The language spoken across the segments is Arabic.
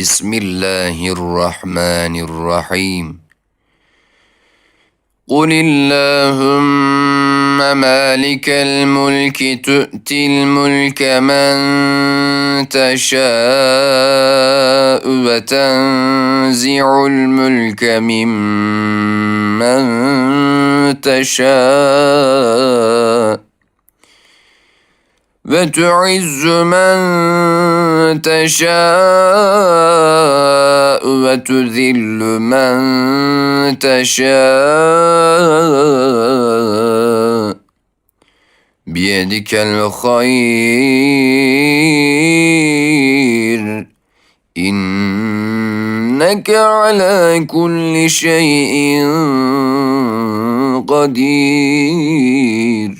بسم الله الرحمن الرحيم. قل اللهم مالك الملك تؤتي الملك من تشاء وتنزع الملك ممن تشاء. وتعز من تشاء وتذل من تشاء. بيدك الخير. إنك على كل شيء قدير.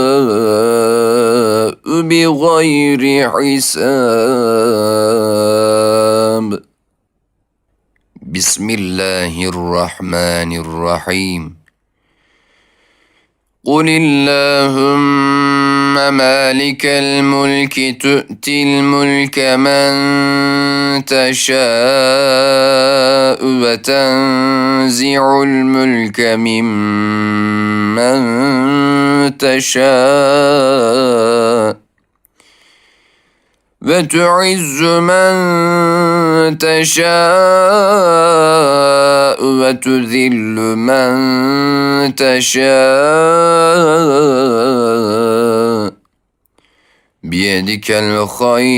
بغير حساب. بسم الله الرحمن الرحيم. قل اللهم مالك الملك تؤتي الملك من تشاء وتنزع الملك ممن تشاء. وتعز من تشاء وتذل من تشاء. بيدك الخير.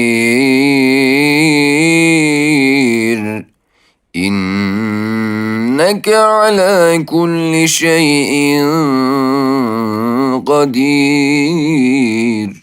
إنك على كل شيء قدير.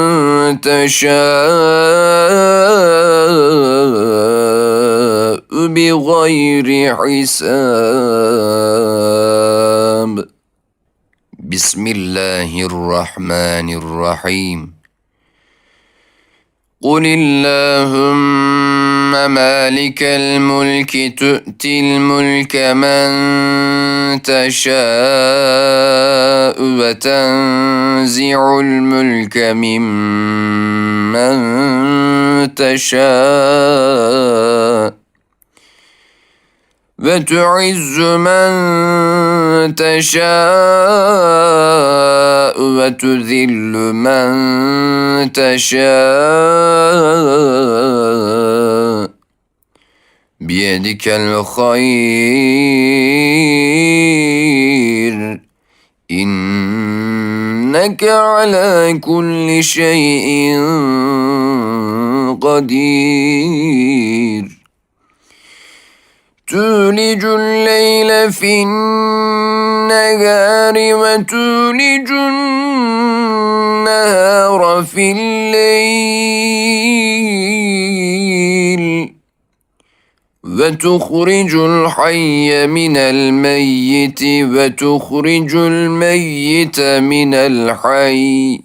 تشاء بغير حساب. بسم الله الرحمن الرحيم. قل اللهم مالك الملك تؤتي الملك من تشاء وتنزع الملك ممن تشاء وتعز من تشاء وتذل من تشاء بيدك الخير. إنك على كل شيء قدير. تولج الليل في النهار وتولج النهار في الليل. وتخرج الحي من الميت وتخرج الميت من الحي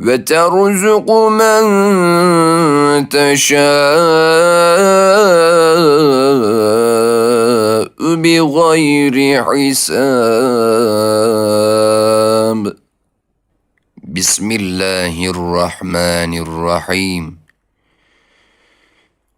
وترزق من تشاء بغير حساب. بسم الله الرحمن الرحيم.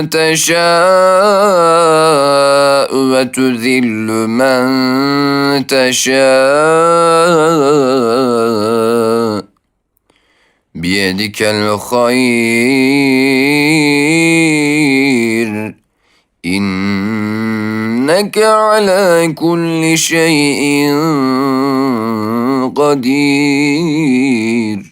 تشاء وتذل من تشاء. بيدك الخير. إنك على كل شيء قدير.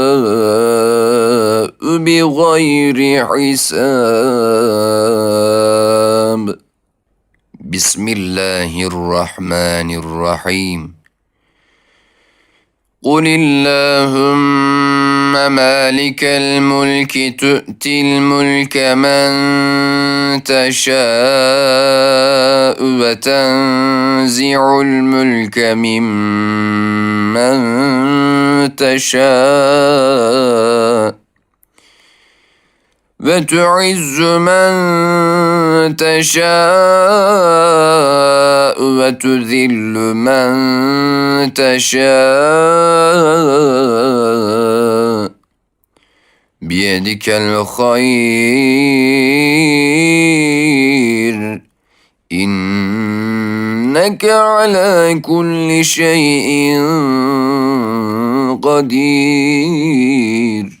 بغير حساب. بسم الله الرحمن الرحيم. قل اللهم مالك الملك تؤتي الملك من تشاء وتنزع الملك ممن تشاء. وتعز من تشاء وتذل من تشاء. بيدك الخير. إنك على كل شيء قدير.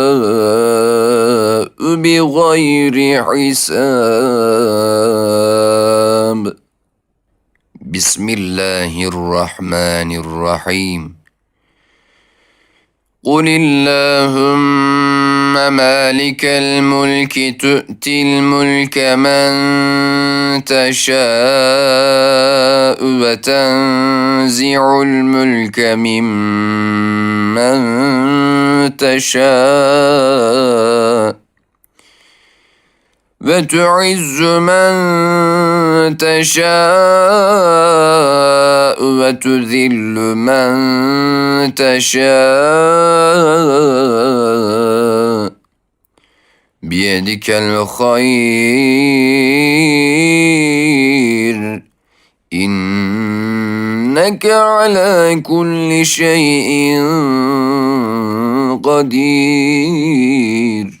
بغير حساب. بسم الله الرحمن الرحيم. قل اللهم مالك الملك تؤتي الملك من تشاء وتنزع الملك ممن تشاء. وتعز من تشاء وتذل من تشاء. بيدك الخير. إنك على كل شيء قدير.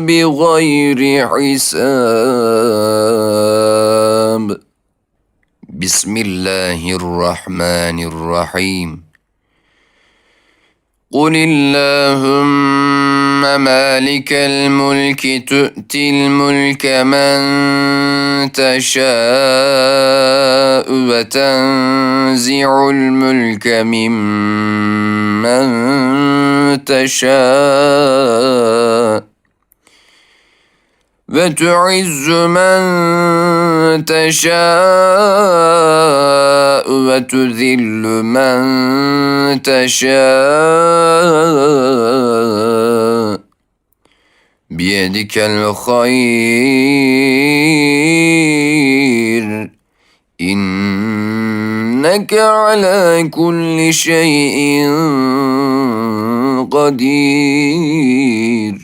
بغير حساب. بسم الله الرحمن الرحيم. قل اللهم مالك الملك تؤتي الملك من تشاء وتنزع الملك ممن تشاء. وتعز من تشاء وتذل من تشاء. بيدك الخير. إنك على كل شيء قدير.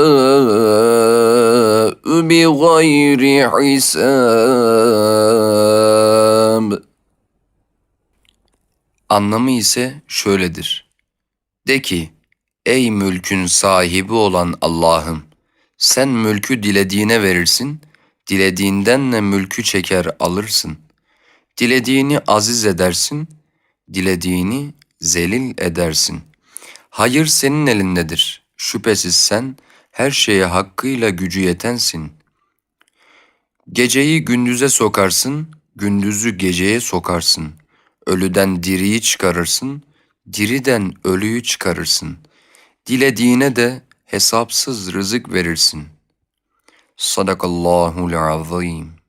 بغير حساب Anlamı ise şöyledir. De ki, ey mülkün sahibi olan Allah'ım, sen mülkü dilediğine verirsin, dilediğinden de mülkü çeker alırsın. Dilediğini aziz edersin, dilediğini zelil edersin. Hayır senin elindedir. Şüphesiz sen her şeye hakkıyla gücü yetensin. Geceyi gündüze sokarsın, gündüzü geceye sokarsın. Ölüden diriyi çıkarırsın, diriden ölüyü çıkarırsın. Dilediğine de hesapsız rızık verirsin. Sadakallahul azim.